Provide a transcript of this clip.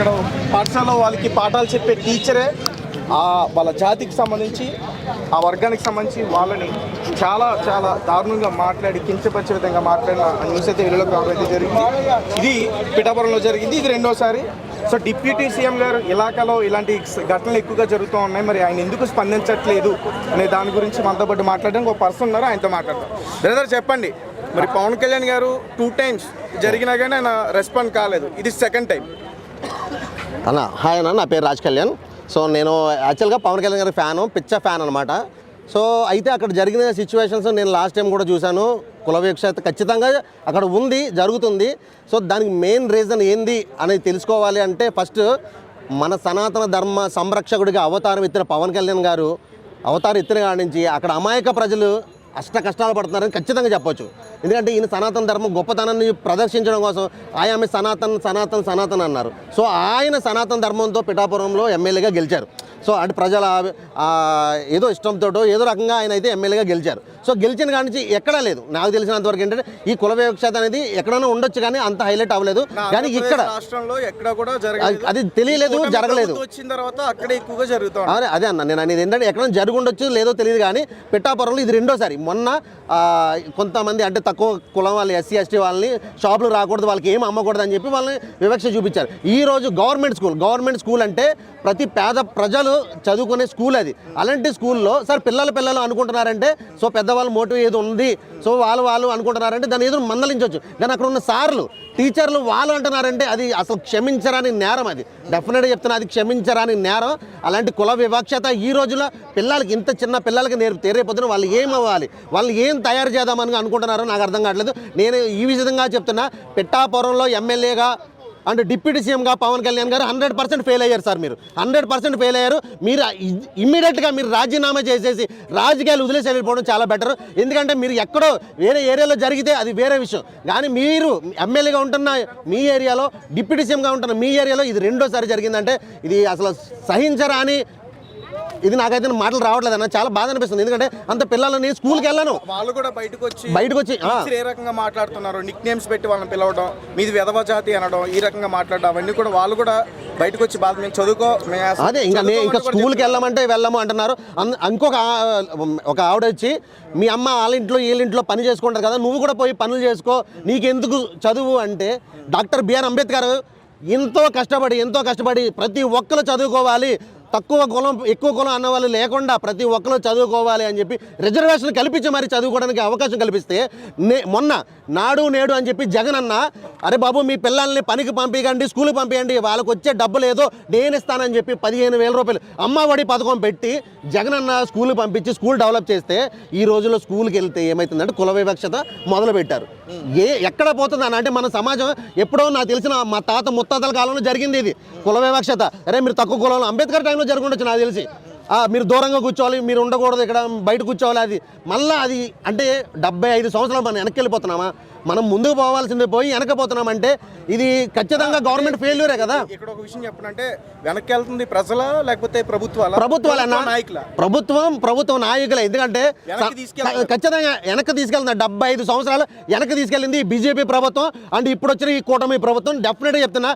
అక్కడ పాఠశాలలో వాళ్ళకి పాఠాలు చెప్పే టీచరే ఆ వాళ్ళ జాతికి సంబంధించి ఆ వర్గానికి సంబంధించి వాళ్ళని చాలా చాలా దారుణంగా మాట్లాడి కించపరిచే విధంగా మాట్లాడిన న్యూస్ అయితే వెలుగులోకి రావడం జరిగింది. ఇది పిఠాపురంలో జరిగింది. ఇది రెండోసారి. సో డిప్యూటీ సీఎం గారు ఇలాకాలో ఇలాంటి ఘటనలు ఎక్కువగా జరుగుతూ ఉన్నాయి. మరి ఆయన ఎందుకు స్పందించట్లేదు అనే దాని గురించి మనతో పాటు మాట్లాడడానికి ఒక పర్సన్ ఉన్నారు. ఆయనతో మాట్లాడతాం బ్రదర్ చెప్పండి. మరి పవన్ కళ్యాణ్ గారు టూ టైమ్స్ జరిగినా కానీ ఆయన రెస్పాండ్ కాలేదు. ఇది సెకండ్ టైం. అన్న హాయ్ అన్న నా పేరు రాజ్ కళ్యాణ్. సో నేను యాక్చువల్గా పవన్ కళ్యాణ్ గారి ఫ్యాను పిచ్చ ఫ్యాన్ అనమాట సో అయితే అక్కడ జరిగిన సిచ్యువేషన్స్ నేను లాస్ట్ టైం కూడా చూశాను. కుల వివక్షత ఖచ్చితంగా అక్కడ ఉంది జరుగుతుంది. సో దానికి మెయిన్ రీజన్ ఏంది అనేది తెలుసుకోవాలి అంటే ఫస్ట్ మన సనాతన ధర్మ సంరక్షకుడిగా అవతారం ఎత్తిన పవన్ కళ్యాణ్ గారు అవతారం ఎత్తిన కాడి నుంచి అక్కడ అమాయక ప్రజలు అష్ట కష్టాలు పడుతున్నారని ఖచ్చితంగా చెప్పొచ్చు. ఎందుకంటే ఈయన సనాతన ధర్మం గొప్పతనాన్ని ప్రదర్శించడం కోసం ఆమె సనాతన్ సనాతన్ సనాతన్ అన్నారు. సో ఆయన సనాతన ధర్మంతో పిఠాపురంలో ఎమ్మెల్యేగా గెలిచారు. సో అంటే ప్రజల ఏదో ఇష్టంతో ఏదో రకంగా ఆయన అయితే ఎమ్మెల్యేగా గెలిచారు. సో గెలిచిన కాడి నుంచి ఎక్కడా లేదు. నాకు తెలిసినంత వరకు ఏంటంటే ఈ కుల వివక్షత అనేది ఎక్కడైనా ఉండొచ్చు కానీ అంత హైలైట్ అవ్వలేదు. కానీ ఇక్కడ రాష్ట్రంలో ఎక్కడ కూడా అది- జరగలేదు. అది తెలియలేదు జరగలేదు. వచ్చిన తర్వాత అక్కడే ఎక్కువగా జరుగుతుంది అదే అన్న. నేను అనేది ఏంటంటే ఎక్కడ జరుగుండొచ్చు లేదో తెలియదు కానీ పిట్టాపురంలో ఇది రెండోసారి. మొన్న కొంతమంది అంటే తక్కువ కులం వాళ్ళు ఎస్సీ ఎస్టీ వాళ్ళని షాపులు రాకూడదు వాళ్ళకి ఏం అమ్మకూడదు అని చెప్పి వాళ్ళని వివక్ష చూపించారు. ఈ రోజు గవర్నమెంట్ స్కూల్ గవర్నమెంట్ స్కూల్ అంటే ప్రతి పేద ప్రజలు చదువుకునే స్కూల్ అది. అలాంటి స్కూల్లో సార్ పిల్లలు పిల్లలు అనుకుంటున్నారంటే సో వాళ్ళ మోటివ్ ఏదో ఉంది. సో వాళ్ళు వాళ్ళు అనుకుంటున్నారంటే దాన్ని ఏదో మందలించవచ్చు కానీ అక్కడ ఉన్న సార్లు టీచర్లు వాళ్ళు అంటున్నారంటే అది అసలు క్షమించరాని నేరం అది. డెఫినెట్గా చెప్తున్నా అది క్షమించరాని నేరం. అలాంటి కుల వివక్షత ఈ రోజుల్లో పిల్లలకి ఇంత చిన్న పిల్లలకి నేర్పు రేపొద్దున వాళ్ళు ఏం అవ్వాలి? వాళ్ళు ఏం తయారు చేద్దామని అనుకుంటున్నారో నాకు అర్థం కావట్లేదు. నేను ఈ విధంగా చెప్తున్నా పిట్టాపురంలో ఎమ్మెల్యేగా అండ్ డిప్యూటీ సీఎంగా పవన్ కళ్యాణ్ గారు హండ్రెడ్ పర్సెంట్ ఫెయిల్ అయ్యారు సార్ మీరు. హండ్రెడ్ పర్సెంట్ ఫెయిల్ అయ్యారు. మీరు ఇమ్మీడియట్గా మీరు రాజీనామా చేసేసి రాజకీయాలు వదిలేసి వెళ్ళిపోవడం చాలా బెటర్. ఎందుకంటే మీరు ఎక్కడో వేరే ఏరియాలో జరిగితే అది వేరే విషయం. కానీ మీరు ఎమ్మెల్యేగా ఉంటున్న మీ ఏరియాలో డిప్యూటీ సీఎంగా ఉంటున్న మీ ఏరియాలో ఇది రెండోసారి జరిగిందంటే ఇది అసలు సహించరాని ఇది నాకైతే మాటలు రావట్లేదు అన్న చాలా బాధ అనిపిస్తుంది. ఎందుకంటే అంత పిల్లలని స్కూల్కి వెళ్ళాను. వాళ్ళు కూడా బయటకు వచ్చి బయటకు వచ్చి ఏ రకంగా మాట్లాడుతున్నారు? నిక్ నేమ్స్ పెట్టి వాళ్ళని పిలవడం మీది విధవ జాతి అనడం ఈ రకంగా మాట్లాడడం అవన్నీ కూడా వాళ్ళు కూడా బయటకు వచ్చి బాధ మేము చదువుకో అదే ఇంకా నే ఇంకా స్కూల్కి వెళ్ళమంటే వెళ్ళము అంటున్నారు. ఇంకొక ఒక ఆవిడ వచ్చి మీ అమ్మ వాళ్ళ ఇంట్లో వీళ్ళ ఇంట్లో పని చేసుకుంటారు కదా నువ్వు కూడా పోయి పనులు చేసుకో నీకెందుకు చదువు? అంటే డాక్టర్ బిఆర్ అంబేద్కర్ ఎంతో కష్టపడి ఎంతో కష్టపడి ప్రతి ఒక్కరు చదువుకోవాలి తక్కువ కులం ఎక్కువ కులం అన్న వాళ్ళు లేకుండా ప్రతి ఒక్కరు చదువుకోవాలి అని చెప్పి రిజర్వేషన్ కల్పించి మరి చదువుకోవడానికి అవకాశం కల్పిస్తే నే మొన్న నాడు నేడు అని చెప్పి జగన్ అన్న అరే బాబు మీ పిల్లల్ని పనికి పంపించండి స్కూల్కి పంపించండి వాళ్ళకి వచ్చే డబ్బులు ఏదో నేను ఇస్తానని చెప్పి పదిహేను వేల రూపాయలు అమ్మ ఒడి పథకం పెట్టి జగన్ అన్న స్కూల్కి పంపించి స్కూల్ డెవలప్ చేస్తే ఈ రోజుల్లో స్కూల్కి వెళ్తే ఏమవుతుందంటే కుల వివక్షత మొదలు పెట్టారు ఏ ఎక్కడ పోతుంది అని అంటే మన సమాజం ఎప్పుడో నాకు తెలిసిన మా తాత ముత్తాతల కాలంలో జరిగింది ఇది. కుల వివక్షత. అరే మీరు తక్కువ కులంలో అంబేద్కర్ టైంలో జరుగుండొచ్చు నాకు తెలిసి. ఆ, మీరు దూరంగా కూర్చోవాలి మీరు ఉండకూడదు ఇక్కడ బయట కూర్చోవాలి అది. మళ్ళీ అది అంటే డెబ్బై ఐదు సంవత్సరాలు మనం వెనక్కి వెళ్ళిపోతున్నామా మనం ముందుకు పోవాల్సింది పోయి వెనకపోతున్నామంటే ఇది ఖచ్చితంగా గవర్నమెంట్ ఫెయిల్యూరే కదా? ఇక్కడ ఒక విషయం చెప్పనంటే వెనక్కి వెళ్తుంది ప్రజల లేకపోతే ప్రభుత్వాల? ప్రభుత్వాలన్నా నాయకుల? ప్రభుత్వం ప్రభుత్వ నాయకులే. ఎందుకంటే. ఖచ్చితంగా వెనక్కి తీసుకెళ్తుంది. డెబ్బై ఐదు సంవత్సరాలు వెనక్కి తీసుకెళ్ళింది బీజేపీ ప్రభుత్వం. అండ్ ఇప్పుడు వచ్చిన ఈ కూటమి ప్రభుత్వం. డెఫినెట్గా చెప్తున్నా